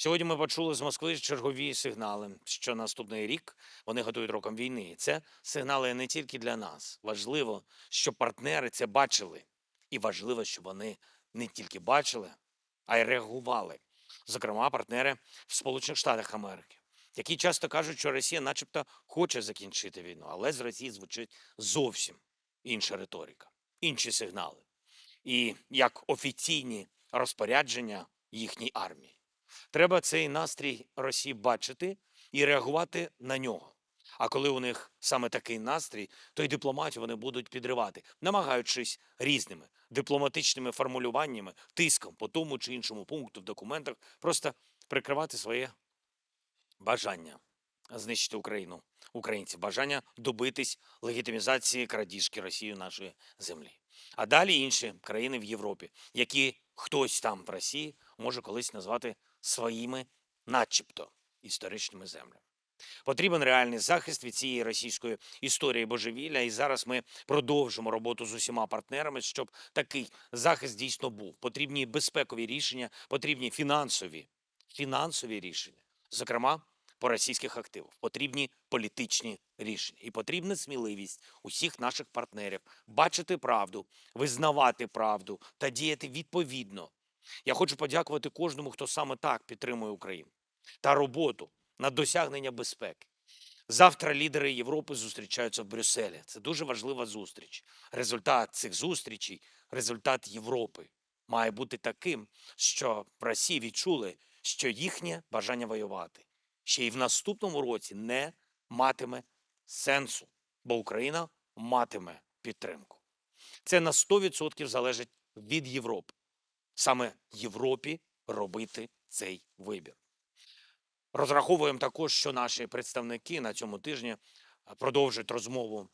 Сьогодні ми почули з Москви чергові сигнали, що наступний рік вони готують роком війни. І Це сигнали не тільки для нас. Важливо, щоб партнери це бачили. І важливо, щоб вони не тільки бачили, а й реагували. Зокрема, партнери в Сполучених Штатах Америки, які часто кажуть, що Росія, начебто, хоче закінчити війну, але з Росії звучить зовсім інша риторика, інші сигнали. І як офіційні розпорядження їхній армії. Треба цей настрій Росії бачити і реагувати на нього. А коли у них саме такий настрій, то й дипломатів вони будуть підривати, намагаючись різними дипломатичними формулюваннями, тиском по тому чи іншому пункту в документах, просто прикривати своє бажання знищити Україну, українців, бажання добитись легітимізації крадіжки Росією нашої землі. А далі інші країни в Європі, які хтось там в Росії може колись назвати своїми, начебто, історичними землями. Потрібен реальний захист від цієї російської історії божевілля, і зараз ми продовжимо роботу з усіма партнерами, щоб такий захист дійсно був. Потрібні безпекові рішення, потрібні фінансові, фінансові рішення, зокрема по російських активах. Потрібні політичні рішення і потрібна сміливість усіх наших партнерів бачити правду, визнавати правду та діяти відповідно. Я хочу подякувати кожному, хто саме так підтримує Україну та роботу на досягнення безпеки. Завтра лідери Європи зустрічаються в Брюсселі. Це дуже важлива зустріч. Результат цих зустрічей, результат Європи має бути таким, що в Росії відчули, що їхнє бажання воювати ще й в наступному році не матиме сенсу, бо Україна матиме підтримку. Це на 100% залежить від Європи. Саме Європі робити цей вибір. Розраховуємо також, що наші представники на цьому тижні продовжать розмову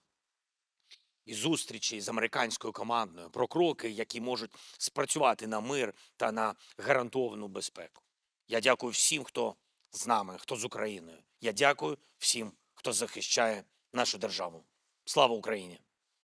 і зустрічі з американською командою про кроки, які можуть спрацювати на мир та на гарантовану безпеку. Я дякую всім, хто з нами, хто з Україною. Я дякую всім, хто захищає нашу державу. Слава Україні!